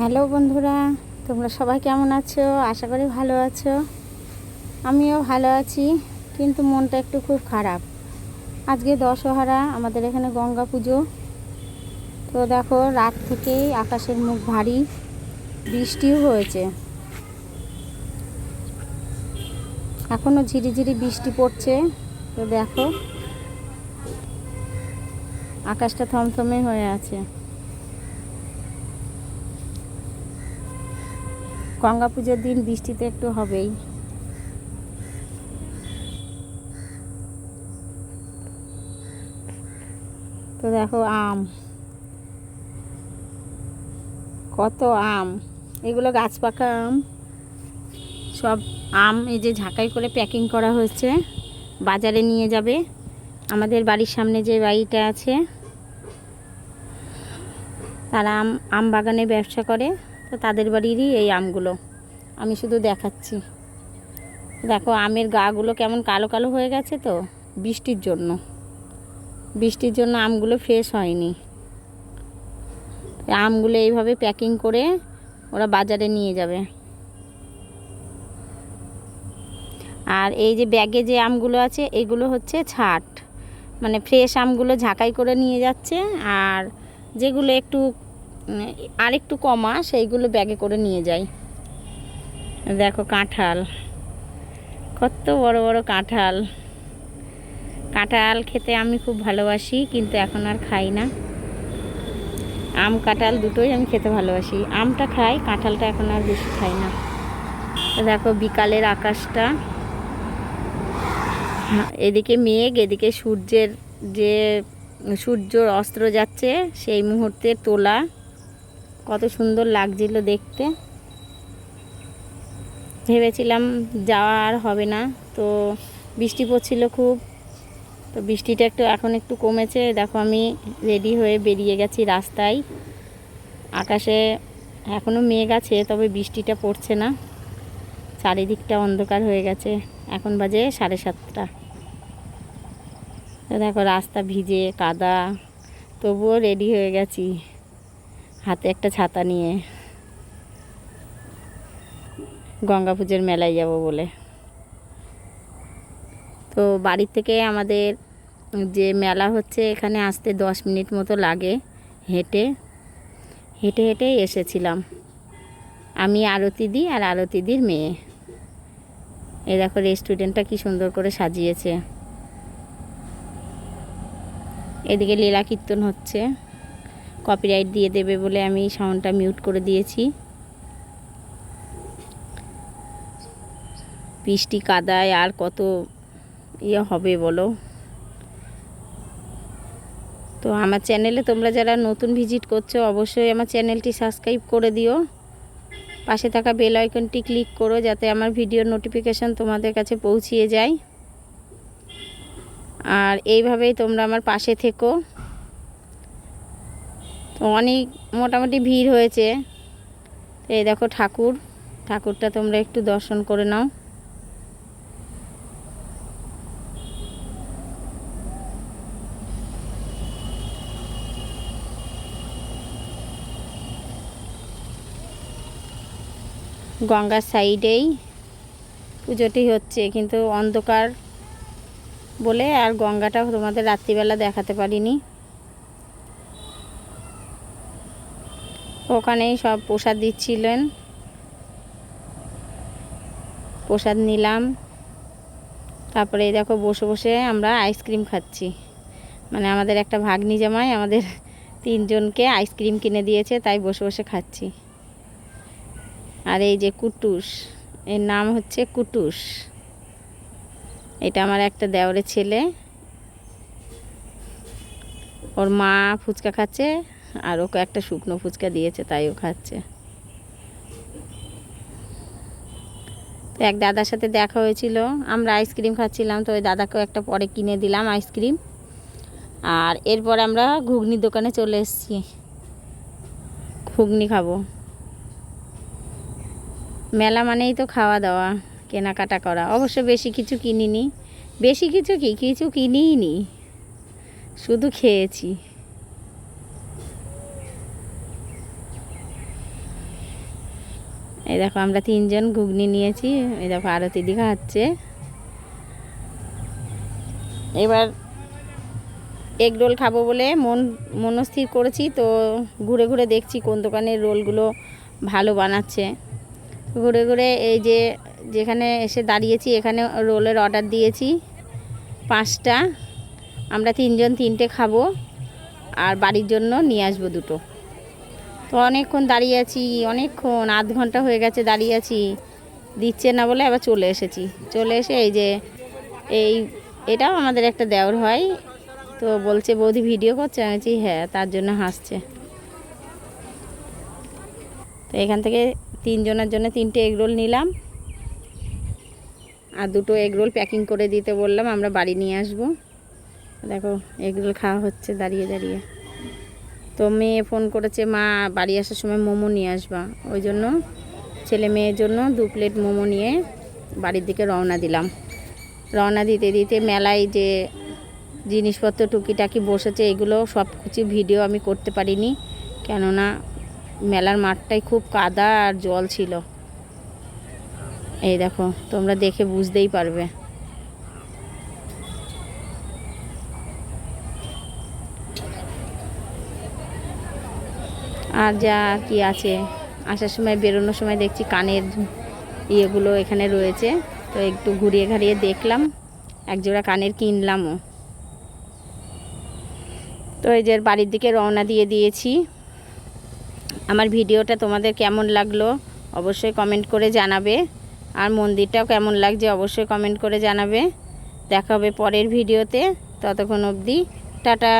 Hello বন্ধুরা, তোমরা সবাই কেমন আছো? আশা করি ভালো আছো। আমিও ভালো আছি, কিন্তু মনটা একটু খুব খারাপ। আজকে দশহারা, আমাদের এখানে গঙ্গা পুজো। তো দেখো, রাত থেকেই আকাশের মুখ ভারী, বৃষ্টিও হয়েছে। এখনও ঝিরিঝিরি বৃষ্টি পড়ছে, তো দেখো। আকাশটা থমথমে হয়ে আছে। গঙ্গা পুজোর দিন বৃষ্টিতে একটু হবেই। তো দেখো আম। কত আম। এগুলো গাছ পাকা আম। সব আম এই যে ঝাঁকাই করে প্যাকিং করা হয়েছে। বাজারে নিয়ে যাবে। আমাদের বাড়ির সামনে যে বাড়িটা আছে, তারা আম আম বাগানে ব্যবসা করে। তো তাদের বাড়িরই এই আমগুলো। আমি শুধু দেখাচ্ছি। দেখো, আমের গাগুলো কেমন কালো কালো হয়ে গেছে তো, বৃষ্টির জন্য। বৃষ্টির জন্য আমগুলো ফ্রেশ হয়নি। আমগুলো এইভাবে প্যাকিং করে ওরা বাজারে নিয়ে যাবে। আর এই যে ব্যাগে যে আমগুলো আছে, এগুলো হচ্ছে ছাট। মানে ফ্রেশ আমগুলো ঝাঁকাই করে নিয়ে যাচ্ছে, আর যেগুলো একটু আর একটু কমা, সেইগুলো ব্যাগে করে নিয়ে যাই। দেখো কাঁঠাল। কত বড় বড় কাঁঠাল। কাঁঠাল খেতে আমি খুব ভালোবাসি, কিন্তু এখন আর খাই না। আম, কাঁঠাল দুটোই আমি খেতে ভালোবাসি। আমটা খাই, কাঁঠালটা এখন আর বেশি খাই না। দেখো বিকালের আকাশটা। এদিকে মেঘ, এদিকে সূর্যের যে সূর্য অস্ত্র যাচ্ছে, সেই মুহূর্তে তোলা। কত সুন্দর লাগছিল দেখতে। ভেবেছিলাম যাওয়া আর হবে না, তো বৃষ্টি পড়ছিল খুব। তো বৃষ্টিটা একটু এখন একটু কমেছে। দেখো আমি রেডি হয়ে বেরিয়ে গেছি রাস্তায়। আকাশে এখনও মেঘ আছে, তবে বৃষ্টিটা পড়ছে না। চারিদিকটা অন্ধকার হয়ে গেছে। এখন বাজে সাড়ে সাতটা। দেখো রাস্তা ভিজে, কাদা। তবুও রেডি হয়ে গেছি। হাতে একটা ছাতা নিয়ে গঙ্গা পুজোর মেলায় যাব বলে। তো বাড়ির থেকে আমাদের যে মেলা হচ্ছে, এখানে আসতে দশ মিনিট মতো লাগে হেঁটে। হেঁটে হেঁটেই এসেছিলাম। আমি আরতি দিই আর আরতি দির মেয়ে। এ দেখো রেস্টুরেন্টটা কি সুন্দর করে সাজিয়েছে। এদিকে লীলা কীর্তন হচ্ছে। কপিরাইট দিয়ে দেবে বলে আমি সাউন্ডটা মিউট করে দিয়েছি। বৃষ্টি কাদায় আর কত ইয়ে হবে বলো? তো আমার চ্যানেলে তোমরা যারা নতুন ভিজিট করছ, অবশ্যই আমার চ্যানেলটি সাবস্ক্রাইব করে দিও। পাশে থাকা বেল আইকনটি ক্লিক করো যাতে আমার ভিডিও নোটিফিকেশান তোমাদের কাছে পৌঁছিয়ে যায়। আর এইভাবেই তোমরা আমার পাশে থেকো। অনেক মোটামুটি ভিড় হয়েছে। এই দেখো ঠাকুর। ঠাকুরটা তোমরা একটু দর্শন করে নাও। গঙ্গার সাইডেই পুজোটি হচ্ছে, কিন্তু অন্ধকার বলে আর গঙ্গাটা তোমাদের রাত্রিবেলা দেখাতে পারিনি। ওখানেই সব প্রসাদ দিচ্ছিলেন। প্রসাদ নিলাম। তারপরে দেখো বসে বসে আমরা আইসক্রিম খাচ্ছি। মানে আমাদের একটা ভাগ্নি জামাই আমাদের তিনজনকে আইসক্রিম কিনে দিয়েছে, তাই বসে বসে খাচ্ছি। আর এই যে কুটুস, এর নাম হচ্ছে কুটুস। এটা আমার একটা দেওরের ছেলে। ওর মা ফুচকা খাচ্ছে। আর ওকে একটা শুকনো ফুচকা দিয়েছে তাই ও খাচ্ছে। তো এক দাদার সাথে দেখা হয়েছিল, আমরা আইসক্রিম খাচ্ছিলাম, তো ওই দাদাকেও একটা পরে কিনে দিলাম আইসক্রিম। আর এরপর আমরা ঘুগনির দোকানে চলে এসেছি। ঘুগনি খাব। মেলা মানেই তো খাওয়া দাওয়া, কেনাকাটা করা। অবশ্য বেশি কিছু কিনিনি। বেশি কিছু কি? কিছু কিনিই নি শুধু খেয়েছি। এই দেখো, আমরা তিনজন ঘুগনি নিয়েছি। এই দেখো, আরতি দিঘা হচ্ছে। এবার এগ রোল খাব বলে মন মনস্থির করেছি, তো ঘুরে ঘুরে দেখছি কোন দোকানের রোলগুলো ভালো বানাচ্ছে। ঘুরে ঘুরে এই যে, যেখানে এসে দাঁড়িয়েছি, এখানে রোলের অর্ডার দিয়েছি, পাঁচটা। আমরা তিনজন তিনটে খাব, আর বাড়ির জন্য নিয়ে আসব দুটো। তো অনেকক্ষণ দাঁড়িয়ে আছি, অনেকক্ষণ, আধ ঘণ্টা হয়ে গেছে দাঁড়িয়ে আছি। দিচ্ছে না বলে আবার চলে এসেছি। চলে এসে এই যে, এই, এটাও আমাদের একটা দেওর হয়। তো বলছে, বৌদি ভিডিও করছে? আমি বলছি হ্যাঁ তার জন্য হাসছে। তো এখান থেকে তিনজনের জন্য তিনটে এগরোল নিলাম। আর দুটো এগরোল প্যাকিং করে দিতে বললাম, আমরা বাড়ি নিয়ে আসব। দেখো এগরোল খাওয়া হচ্ছে দাঁড়িয়ে দাঁড়িয়ে। তো মেয়ে ফোন করেছে, মা, বাড়ি আসার সময় মোমো নিয়ে আসবা। ওই জন্য ছেলে মেয়ের জন্য দু প্লেট মোমো নিয়ে বাড়ির দিকে রওনা দিলাম। রওনা দিতে দিতে মেলায় যে জিনিসপত্র টুকিটাকি বসেছে, এগুলো সব কিছু ভিডিও আমি করতে পারিনি। কেননা মেলার মাঠটাই খুব কাদা আর জল ছিল। এই দেখো, তোমরা দেখে বুঝতেই পারবে। আর যা কি আছে। আসার সময়, বেরোনোর সময় দেখছি কানের ইয়েগুলো এখানে রয়েছে। তো একটু ঘুরিয়ে ঘাড়িয়ে দেখলাম, একজোড়া কানের কিনলামও। তো এই যে বাড়ির দিকে রওনা দিয়ে দিয়েছি। আমার ভিডিওটা তোমাদের কেমন লাগল অবশ্যই কমেন্ট করে জানাবে। আর মন্দিরটাও কেমন লাগছে অবশ্যই কমেন্ট করে জানাবে। দেখা হবে পরের ভিডিওতে। ততক্ষণ অবধি, টাটা।